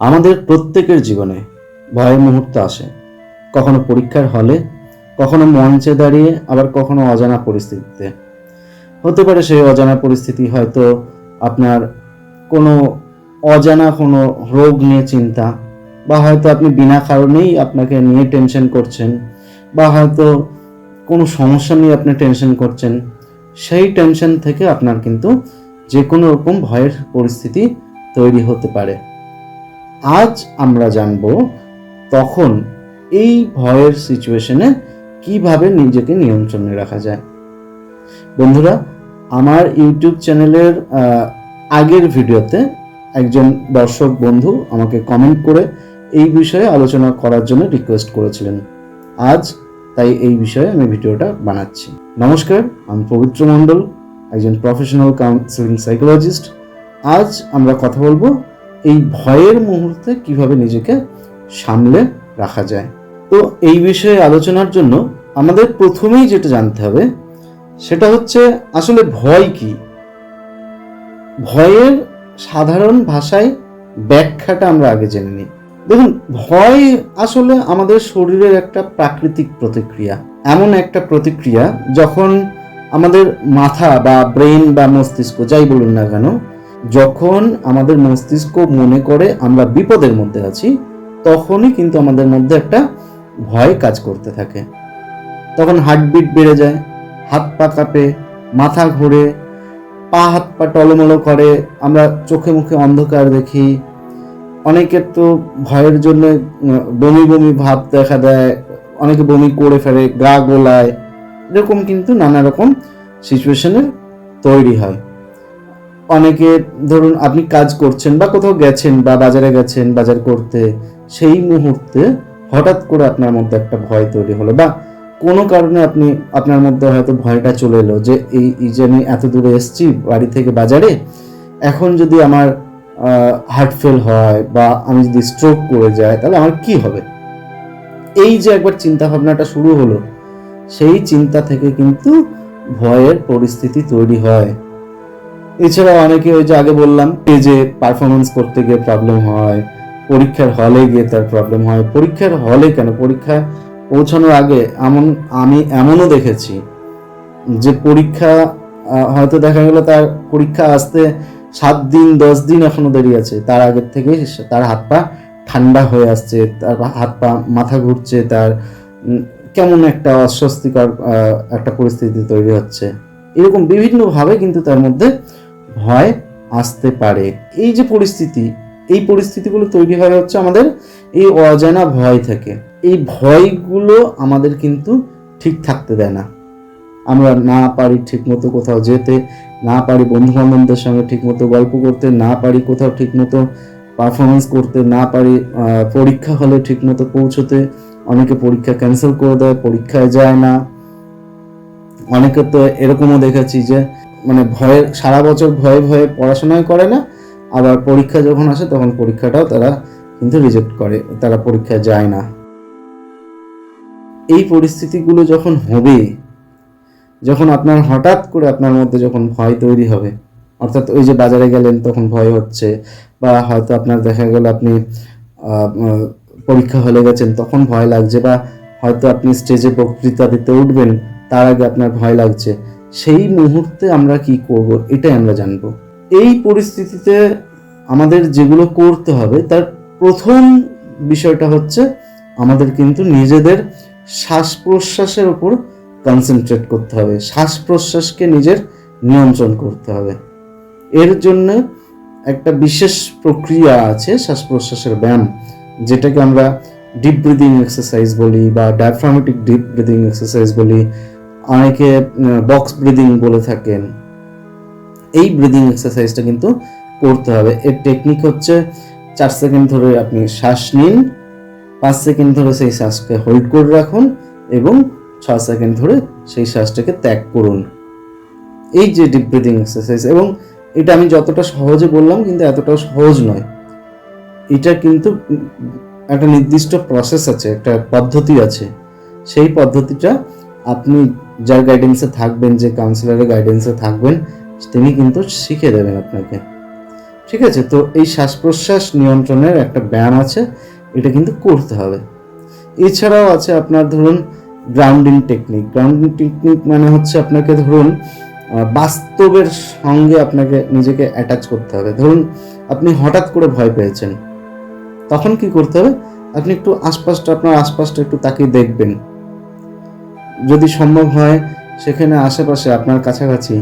আমাদের প্রত্যেকের জীবনে ভয়ের মুহূর্ত আসে। কখনো পরীক্ষার হলে, কখনো মঞ্চে দাঁড়িয়ে, আবার কখনো অজানা পরিস্থিতিতে। হতে পারে সেই অজানা পরিস্থিতি হয়তো আপনার কোনো অজানা কোনো রোগ নিয়ে চিন্তা, বা হয়তো আপনি বিনা কারণেই আপনাকে নিয়ে টেনশন করছেন, বা হয়তো কোনো সমস্যা নিয়ে আপনি টেনশন করছেন, সেই টেনশন থেকে আপনার কিন্তু যে কোনো রকম ভয়ের পরিস্থিতি তৈরি হতে পারে। আজ আমরা জানব তখন এই ভয়ের সিচুয়েশনে কীভাবে নিজেকে নিয়ন্ত্রণে রাখা যায়। বন্ধুরা, আমার ইউটিউব চ্যানেলের আগের ভিডিওতে একজন দর্শক বন্ধু আমাকে কমেন্ট করে এই বিষয়ে আলোচনা করার জন্য রিকোয়েস্ট করেছিলেন। আজ তাই এই বিষয়ে আমি ভিডিওটা বানাচ্ছি। নমস্কার, আমি পবিত্র মণ্ডল, একজন প্রফেশনাল কাউন্সিলিং সাইকোলজিস্ট আজ আমরা কথা বলব এই ভয়ের মুহূর্তে কীভাবে নিজেকে সামলে রাখা যায়? তো এই বিষয়ে আলোচনার জন্য আমাদের প্রথমেই যেটা জানতে হবে, সেটা হচ্ছে আসলে ভয় কি? ভয়ের সাধারণ ভাষায় ব্যাখ্যাটা আমরা আগে জেনে নিই। দেখুন, ভয় আসলে আমাদের শরীরের একটা প্রাকৃতিক প্রতিক্রিয়া। এমন একটা প্রতিক্রিয়া যখন আমাদের মাথা বা ব্রেন বা মস্তিষ্ক, যাই বলুন না কেন যখন আমাদের মস্তিষ্ক মনে করে আমরা বিপদের মধ্যে আছি, তখনই কিন্তু আমাদের মধ্যে একটা ভয় কাজ করতে থাকে। তখন হার্টবিট বেড়ে যায়, হাত পা কাঁপে, মাথা ঘোরে, পা হাত পা টলমলো করে, আমরা চোখে মুখে অন্ধকার দেখি। অনেকের তো ভয়ের জন্য বমি বমি ভাব দেখা দেয়, অনেকে বমি করে ফেলে, গা গোলায়, এরকম কিন্তু নানা রকম সিচুয়েশনের তৈরি হয়। অনেকে ধরুন আপনি কাজ করছেন বা কোথাও গেছেন বা বাজারে গেছেন, বাজার করতে, সেই মুহূর্তে হঠাৎ করে আপনার মধ্যে একটা ভয় তৈরি হলো বা কোনো কারণে আপনি, আপনার মধ্যে হয়তো ভয়টা চলে এলো যে এই যে আমি এত দূরে এসেছি বাড়ি থেকে বাজারে, এখন যদি আমার হার্ট ফেল হয় বা আমি যদি স্ট্রোক করে যাই, তাহলে আমার কি হবে? এই যে একবার চিন্তা ভাবনাটা শুরু হলো, সেই চিন্তা থেকে কিন্তু ভয়ের পরিস্থিতি তৈরি হয়। এছাড়াও অনেকে ওই যে আগে বললাম, এই যে পারফরমেন্স করতে গিয়ে প্রবলেম হয়, পরীক্ষার হলে গিয়ে তার প্রবলেম হয়, পরীক্ষার হলে কেন? পরীক্ষা পৌঁছানোর আগে এমন, আমি এমনও দেখেছি যে পরীক্ষা হয়তো দেখা গেল তার পরীক্ষা আসতে সাত দিন, দশ দিন এখনও দেরি আছে। তার আগের থেকে তার হাত পা ঠান্ডা হয়ে আসছে, তার হাত পা মাথা ঘুরছে, তার কেমন একটা অস্বস্তিকর একটা পরিস্থিতি তৈরি হচ্ছে। এরকম বিভিন্নভাবে কিন্তু তার মধ্যে ভয় আসতে পারে। এই যে পরিস্থিতি, এই পরিস্থিতিগুলো তৈরি হয় হচ্ছে আমাদের এই অজানা ভয় থেকে। এই ভয়গুলো আমাদের কিন্তু ঠিক থাকতে দেয় না। আমরা না পারি ঠিকমতো কোথাও যেতে, না পারি বন্ধু বান্ধবদের সঙ্গে ঠিকমতো গল্প করতে, না পারি কোথাও ঠিকমতো পারফরমেন্স করতে, না পারি পরীক্ষা হলে ঠিকমতো পৌঁছতে। অনেকে পরীক্ষা ক্যান্সেল করে দেয়, পরীক্ষায় যায় না। অনেকে তো এরকমও দেখেছি যে মানে ভয়ে, সারা বছর ভয়ে ভয়ে পড়াশোনাই করে না, আবার পরীক্ষা যখন আসে তখন পরীক্ষাটাও তারা কিন্তু রিজেক্ট করে, তারা পরীক্ষায় যায় না। এই পরিস্থিতিগুলো যখন হবে, যখন আপনার হঠাৎ করে আপনার মধ্যে যখন ভয় তৈরি হবে, অর্থাৎ ওই যে বাজারে গেলেন তখন ভয় হচ্ছে, বা হয়তো আপনার দেখা গেল আপনি পরীক্ষা হলে গেছেন, তখন ভয় লাগছে, বা হয়তো আপনি স্টেজে বক্তৃতা দিতে উঠবেন, তার আগে আপনার ভয় লাগছে। সেই মুহূর্তে আমরা কি করব, এটাই আমরা জানব। এই পরিস্থিতিতে আমাদের যেগুলো করতে হবে, তার প্রথম বিষয়টা হচ্ছে আমাদের কিন্তু নিজেদের শ্বাস প্রশ্বাসের উপর কনসেন্ট্রেট করতে হবে। শ্বাস প্রশ্বাসকে নিজের নিয়ন্ত্রণ করতে হবে। এর জন্য একটা বিশেষ প্রক্রিয়া আছে শ্বাস প্রশ্বাসের ব্যায়াম, যেটাকে আমরা ডিপ ব্রিদিং এক্সারসাইজ বলি বা ডায়াফ্রামেটিক ডিপ ব্রিদিং এক্সারসাইজ বলি। অনেকে বক্স ব্রিদিং বলে থাকেন। এই ব্রিদিং এক্সারসাইজটা কিন্তু করতে হবে। এর টেকনিক হচ্ছে চার সেকেন্ড ধরে আপনি শ্বাস নিন, পাঁচ সেকেন্ড ধরে সেই শ্বাসকে হোল্ড করে রাখুন এবং ছ সেকেন্ড ধরে সেই শ্বাসটাকে ত্যাগ করুন। এই যে ডিপ ব্রিদিং এক্সারসাইজ এবং এটা আমি যতটা সহজে বললাম, কিন্তু এতটাও সহজ নয়। এটা কিন্তু একটা নির্দিষ্ট প্রসেস আছে, একটা পদ্ধতি আছে। সেই পদ্ধতিটা আপনি যার গাইডেন্সে থাকবেন, যে কাউন্সিলরের গাইডেন্সে থাকবেন, তিনি কিন্তু শিখে দেবেন আপনাকে। ঠিক আছে? তো এই শ্বাস প্রশ্বাস নিয়ন্ত্রণের একটা ব্যায়াম আছে, এটা কিন্তু করতে হবে। এছাড়াও আছে আপনার ধরুন গ্রাউন্ডিং টেকনিক গ্রাউন্ডিং টেকনিক মানে হচ্ছে আপনাকে ধরুন বাস্তবের সঙ্গে আপনাকে নিজেকে অ্যাটাচ করতে হবে। ধরুন আপনি হঠাৎ করে ভয় পেয়েছেন। তখন কি করতে হবে? আপনি একটু আশপাশটা, আপনার আশপাশটা একটু তাকিয়ে দেখবেন। যদি সম্ভব হয়, সেখানে আশেপাশে, আপনার কাছাকাছি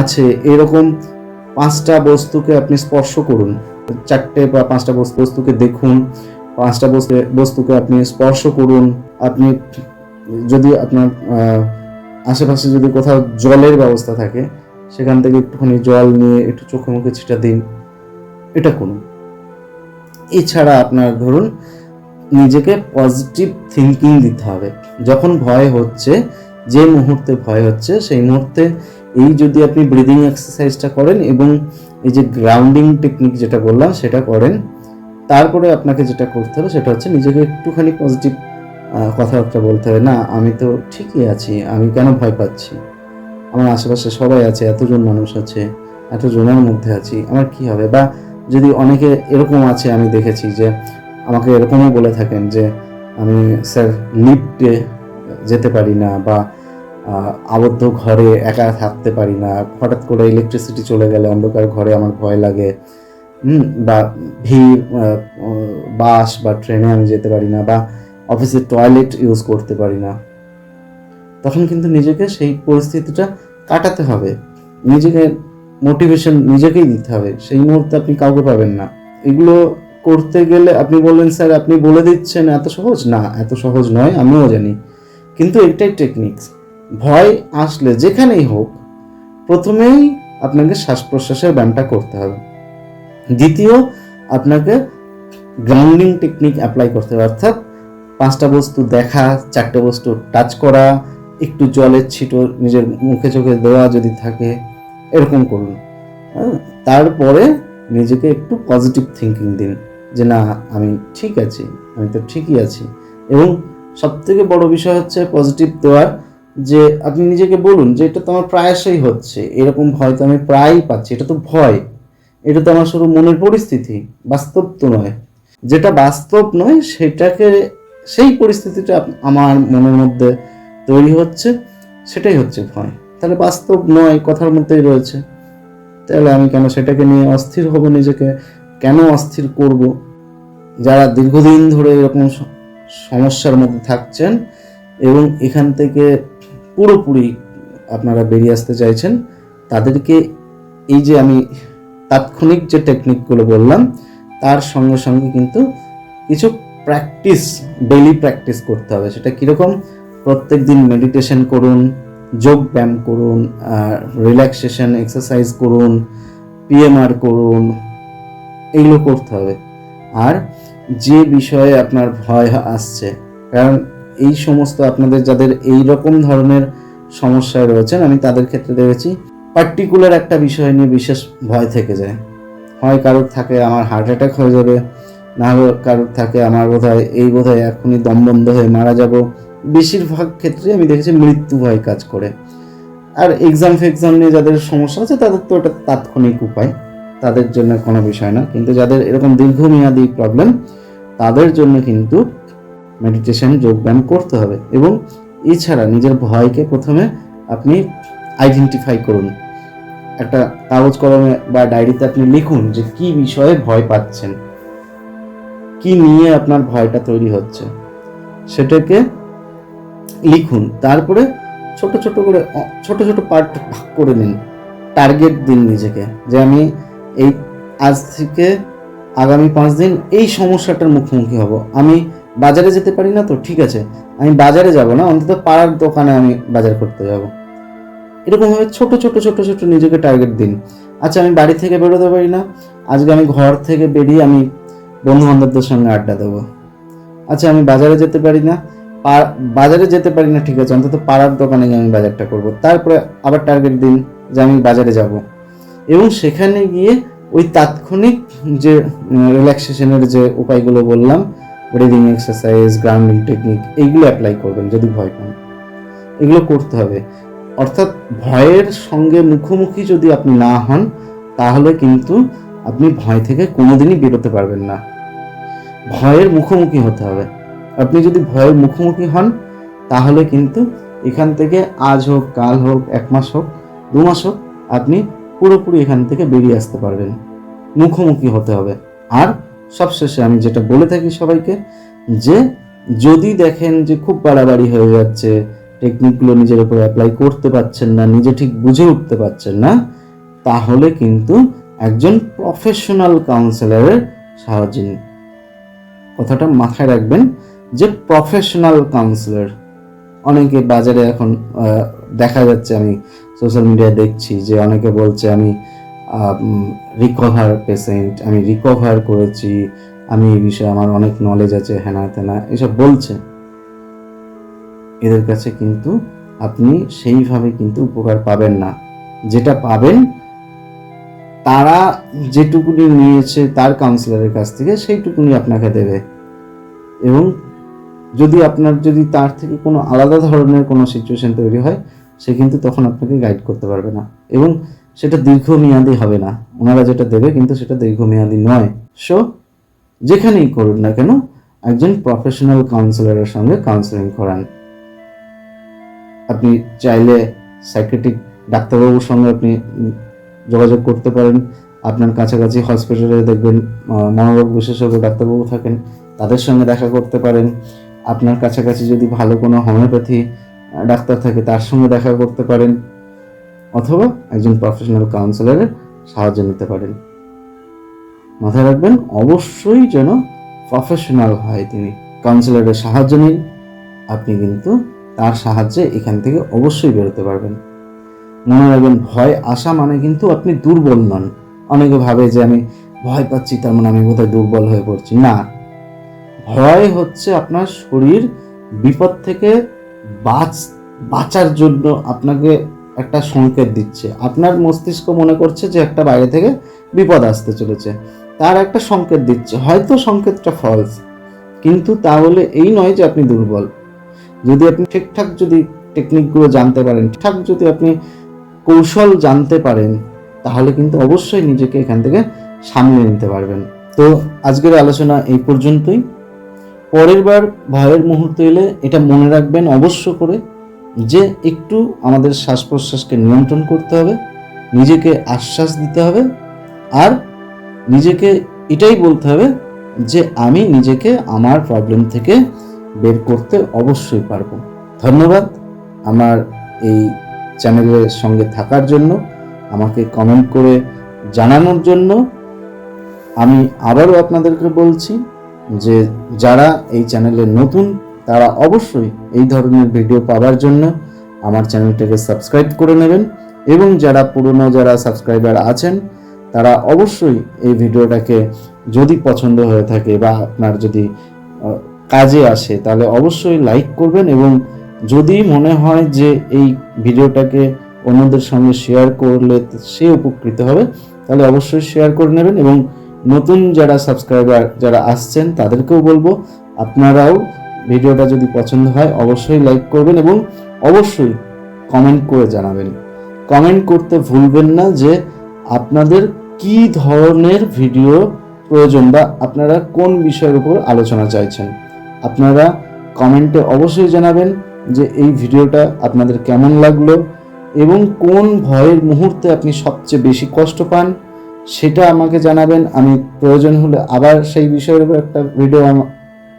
আছে এরকম পাঁচটা বস্তুকে আপনি স্পর্শ করুন। চারটে বা পাঁচটা বস্তুকে দেখুন, পাঁচটা বস্তু বস্তুকে আপনি স্পর্শ করুন। আপনি যদি আপনার আশেপাশে যদি কোথাও জলের ব্যবস্থা থাকে, সেখান থেকে একটুখানি জল নিয়ে একটু চোখে মুখে ছিটা দিন। এটা করুন। এছাড়া আপনার ধরুন নিজেকে পজিটিভ থিঙ্কিং দিতে হবে। যখন ভয় হচ্ছে, যে মুহূর্তে ভয় হচ্ছে, সেই মুহূর্তে এই যদি আপনি ব্রিদিং এক্সারসাইজটা করেন এবং এই যে গ্রাউন্ডিং টেকনিক যেটা বললাম, সেটা করেন, তারপরে আপনাকে যেটা করতে হবে, সেটা হচ্ছে নিজেকে একটুখানি পজিটিভ কথাবার্তা বলতে হবে, না, আমি তো ঠিকই আছি, আমি কেন ভয় পাচ্ছি? আমার আশেপাশে সবাই আছে, এতজন মানুষ আছে, এতজনের মধ্যে আছি, আমার কি হবে? বা যদি অনেকে এরকম আছে, আমি দেখেছি যে আমাকে এরকমও বলে থাকেন যে, আমি স্যার লিফটে যেতে পারি না বা আবদ্ধ ঘরে একা থাকতে পারি না। হঠাৎ করে ইলেকট্রিসিটি চলে গেলে অন্ধকার ঘরে আমার ভয় লাগে। বা ভিড় বাস বা ট্রেনে আমি যেতে পারি না বা অফিসের টয়লেট ইউজ করতে পারি না। তখন কিন্তু নিজেকে সেই পরিস্থিতিটা কাটাতে হবে। নিজেকে মোটিভেশন নিজেকেই দিতে হবে। সেই মুহূর্তে আপনি কাউকে পাবেন না। এগুলো করতে গেলে আপনি বললেন, স্যার, আপনি বলে দিচ্ছেন, এত সহজ? না, এত সহজ নয়, আমিও জানি। কিন্তু এটাই টেকনিক্স ভয় আসলে যেখানেই হোক, প্রথমেই আপনাকে শ্বাস প্রশ্বাসের ব্যায়ামটা করতে হবে। দ্বিতীয়, আপনাকে গ্রাউন্ডিং টেকনিক অ্যাপ্লাই করতে হবে। অর্থাৎ পাঁচটা বস্তু দেখা, চারটে বস্তু টাচ করা, একটু জলের ছিটো নিজের মুখে চোখে দেওয়া যদি থাকে, এরকম করুন। হ্যাঁ তারপরে নিজেকে একটু পজিটিভ থিঙ্কিং দিন। যে না, আমি ঠিক আছি, আমি তো ঠিকই আছি। এবং সব থেকে বড় বিষয় হচ্ছে পজিটিভ দেওয়ার যে আপনি নিজেকে বলুন যে এটা তো আমার প্রায়শই হচ্ছে, এরকম ভয় তো আমি প্রায়ই পাচ্ছি, এটা তো ভয়। এটা তো আমার শুধু মনের পরিস্থিতি, বাস্তব তো নয়। যেটা বাস্তব নয়, সেটাকে, সেই পরিস্থিতিটা আমার মনের মধ্যে তৈরি হচ্ছে, সেটাই হচ্ছে ভয়। তাহলে বাস্তব নয়, কথার মধ্যেই রয়েছে। তাহলে আমি কেন সেটাকে নিয়ে অস্থির হব নিজেকে? কেন অস্থির করব? যারা দীর্ঘদিন ধরে এরকম সমস্যার মধ্যে থাকছেন এবং এখান থেকে পুরোপুরি আপনারা বেরিয়ে আসতে চাইছেন, তাদেরকে এই যে আমি তাৎক্ষণিক যে টেকনিকগুলো বললাম, তার সঙ্গে সঙ্গে কিন্তু কিছু প্র্যাকটিস ডেলি প্র্যাকটিস করতে হবে। সেটা কীরকম? প্রত্যেক দিন মেডিটেশন করুন, যোগ ব্যায়াম করুন রিল্যাক্সেশন এক্সারসাইজ করুন পিএমআর করুন এগুলো করতে হবে। আর যে বিষয়ে আপনার ভয় আসছে, কারণ এই সমস্ত আপনাদের যাদের এই রকম ধরনের সমস্যায় রয়েছেন, আমি তাদের ক্ষেত্রে দেখেছি পার্টিকুলার একটা বিষয় নিয়ে বিশেষ ভয় থেকে যায়। হয় কারোর থাকে আমার হার্ট অ্যাটাক হয়ে যাবে, না হলে কারোর থাকে আমার বোধ হয় এই বোধহয় এখনই দম বন্ধ হয়ে মারা যাব। বেশিরভাগ ক্ষেত্রে আমি দেখেছি মৃত্যু ভয় কাজ করে। আর এক্সাম ফেক্সাম নিয়ে যাদের সমস্যা আছে, তাদের তো ওটা তাৎক্ষণিক উপায়। তাদের জন্য কোনো বিষয় না। কিন্তু যাদের এরকম দীর্ঘমেয়াদী প্রবলেম তাদের জন্য কিন্তু মেডিটেশন যোগব্যায়াম করতে হবে। এবং এছাড়া নিজের ভয়কে প্রথমে আপনি আইডেন্টিফাই করুন। একটা কাগজ কলমে বা ডায়েরিতে আপনি লিখুন যে কি বিষয়ে ভয় পাচ্ছেন। কি নিয়ে আপনার ভয়টা তৈরি হচ্ছে। সেটাকে লিখুন। তারপরে ছোট ছোট করে, ছোট ছোট পার্ট ভাগ করে নিন। টার্গেট দিন নিজেকে। যে আমি এই আজ থেকে আগামী পাঁচ দিন এই সমস্যাটার মুখোমুখি হব। আমি বাজারে যেতে পারি না তো, ঠিক আছে। আমি বাজারে যাব না, অন্তত পাড়ার দোকানে আমি বাজার করতে যাব। এরকমভাবে ছোট ছোট ছোট ছোট নিজেকে টার্গেট দিন। আচ্ছা আমি বাড়ি থেকে বেরোতে পারি না। আজকে আমি ঘর থেকে বেরিয়ে আমি বন্ধু বান্ধবদের সঙ্গে আড্ডা দেবো। আচ্ছা আমি বাজারে যেতে পারি না। বাজারে যেতে পারি না, ঠিক আছে। অন্তত পাড়ার দোকানে গিয়ে আমি বাজারটা করব। তারপরে আবার টার্গেট দিন যে আমি বাজারে যাব। এবং সেখানে গিয়ে ওই তাৎক্ষণিক যে রিল্যাক্সেশনের যে উপায়গুলো বললাম ব্রিদিং এক্সারসাইজ গ্রাউন্ডিং টেকনিক এইগুলো অ্যাপ্লাই করবেন যদি ভয় পান। এগুলো করতে হবে। অর্থাৎ ভয়ের সঙ্গে মুখোমুখি যদি আপনি না হন, তাহলে কিন্তু আপনি ভয় থেকে কোনোদিনই বেরোতে পারবেন না। ভয়ের মুখোমুখি হতে হবে। আপনি যদি ভয়ের মুখোমুখি হন, তাহলে কিন্তু এখান থেকে আজ হোক, কাল হোক, এক মাস হোক, দু মাস হোক, আপনি পুরোপুরি এখান থেকে বেরিয়ে আসতে পারবেন। মুখোমুখি হতে হবে। আর সবশেষে আমি যেটা বলে থাকি সবাইকে, যে যদি দেখেন যে খুব বাড়াবাড়ি হয়ে যাচ্ছে টেকনিকগুলো নিজের উপর অ্যাপ্লাই করতে পারছেন না, নিজে ঠিক বুঝে উঠতে পারছেন না, তাহলে কিন্তু একজন প্রফেশনাল কাউন্সিলরের সাহায্য নিন কথাটা মাথায় রাখবেন যে প্রফেশনাল কাউন্সিলর অনেকে বাজারে এখন দেখা যাচ্ছে, আমি সোশ্যাল মিডিয়ায় দেখছি যে অনেকে বলছে, আমি রিকভার পেশেন্ট আমি রিকভার করেছি, আমি এই বিষয়ে আমার অনেক নলেজ আছে, হেনা তেনা। এসব বলছে। এদের কাছে কিন্তু আপনি সেইভাবে কিন্তু উপকার পাবেন না। যেটা পাবেন, তারা যেটুকুনি নিয়েছে তার কাউন্সিলরের কাছ থেকে সেইটুকুনি আপনাকে দেবে। এবং যদি আপনার, যদি তার থেকে কোনো আলাদা ধরনের কোনো সিচুয়েশন তৈরি হয় সে কিন্তু তখন আপনাকে গাইড করতে পারবে না। এবং সেটা দীর্ঘমেয়াদী হবে না। ওনারা যেটা দেবে কিন্তু সেটা দীর্ঘমেয়াদী নয়। সো যেখানেই করুন না কেন, একজন প্রফেশনাল কাউন্সিলরের সঙ্গে কাউন্সিলিং করান। আপনি চাইলে সাইকেটিক ডাক্তারবাবুর সঙ্গে আপনি যোগাযোগ করতে পারেন। আপনার কাছাকাছি হসপিটালে দেখবেন মনোরোগ বিশেষজ্ঞ ডাক্তারবাবু থাকেন, তাদের সঙ্গে দেখা করতে পারেন। আপনার কাছাকাছি যদি ভালো কোনো হোমিওপ্যাথি ডাক্তার থাকে, তার সঙ্গে দেখা করতে পারেন, অথবা একজন প্রফেশনাল কাউন্সিলরের সাহায্য নিতে পারেন। মাথায় রাখবেন, অবশ্যই যেন প্রফেশনাল হয় তিনি। কাউন্সিলরের সাহায্য নিন, আপনি কিন্তু তার সাহায্যে এখান থেকে অবশ্যই বেরোতে পারবেন। মনে রাখবেন, ভয় আসা মানে কিন্তু আপনি দুর্বল নন। অনেকে ভাবে যে আমি ভয় পাচ্ছি, তার মানে আমি বোধহয় দুর্বল হয়ে পড়ছি। না, ভয় হচ্ছে আপনার শরীর বিপদ থেকে বাঁচ, বাঁচার জন্য আপনাকে একটা সংকেত দিচ্ছে। আপনার মস্তিষ্ক মনে করছে যে একটা বাইরে থেকে বিপদ আসতে চলেছে। তার একটা সংকেত দিচ্ছে। হয়তো সংকেতটা ফলস কিন্তু তাহলে এই নয় যে আপনি দুর্বল। যদি আপনি ঠিকঠাক যদি টেকনিকগুলো জানতে পারেন, ঠিকঠাক যদি আপনি কৌশল জানতে পারেন, তাহলে কিন্তু অবশ্যই নিজেকে এখান থেকে সামলে নিতে পারবেন। তো আজকের আলোচনা এই পর্যন্তই। পরের বার ভয়ের মুহূর্ত এলে এটা মনে রাখবেন অবশ্য করে যে একটু আমাদের শ্বাস প্রশ্বাসকে নিয়ন্ত্রণ করতে হবে, নিজেকে আশ্বাস দিতে হবে আর নিজেকে এটাই বলতে হবে যে আমি নিজেকে আমার প্রবলেম থেকে বের করতে অবশ্যই পারব। ধন্যবাদ আমার এই চ্যানেলের সঙ্গে থাকার জন্য, আমাকে কমেন্ট করে জানানোর জন্য। আমি আবারও আপনাদেরকে বলছি যে যারা এই চ্যানেলে নতুন, তারা অবশ্যই এই ধরনের ভিডিও পাওয়ার জন্য আমার চ্যানেলটাকে সাবস্ক্রাইব করে নেবেন এবং যারা পুরনো যারা সাবস্ক্রাইবার আছেন, তারা অবশ্যই এই ভিডিওটাকে যদি পছন্দ হয়ে থাকে বা আপনার যদি কাজে আসে, তাহলে অবশ্যই লাইক করবেন এবং যদি মনে হয় যে এই ভিডিওটাকে অন্যদের সঙ্গে শেয়ার করলে সে উপকৃত হবে, তাহলে অবশ্যই শেয়ার করে নেবেন এবং নতুন যারা সাবস্ক্রাইবার যারা আসছেন, তাদেরকেও বলব, আপনারাও ভিডিওটা যদি পছন্দ হয়, অবশ্যই লাইক করবেন এবং অবশ্যই কমেন্ট করে জানাবেন। কমেন্ট করতে ভুলবেন না যে আপনাদের কি ধরনের ভিডিও প্রয়োজন বা আপনারা কোন বিষয়ের উপর আলোচনা চাইছেন। আপনারা কমেন্টে অবশ্যই জানাবেন যে এই ভিডিওটা আপনাদের কেমন লাগল এবং কোন ভয়ের মুহূর্তে আপনি সবচেয়ে বেশি কষ্ট পান। সেটা আমাকে জানাবেন। আমি প্রয়োজন হলে আবার সেই বিষয়ের উপর একটা ভিডিও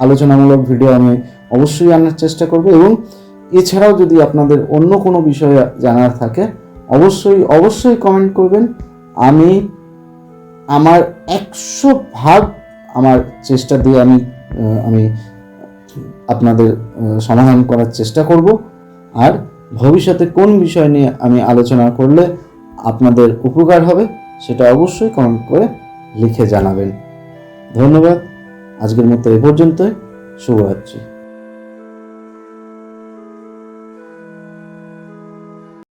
আলোচনামূলক ভিডিও আমি অবশ্যই আনার চেষ্টা করব এবং এছাড়াও যদি আপনাদের অন্য কোনো বিষয়ে জানার থাকে, অবশ্যই অবশ্যই কমেন্ট করবেন। আমি আমার একশো ভাগ আমার চেষ্টা দিয়ে আমি আমি আপনাদের সমাধান করার চেষ্টা করব। আর ভবিষ্যতে কোন বিষয় নিয়ে আমি আলোচনা করলে আপনাদের উপকার হবে সেটা অবশ্যই কমেন্ট করে লিখে জানাবেন। ধন্যবাদ। আজকের মতো এ পর্যন্তই। শুভরাত্রি।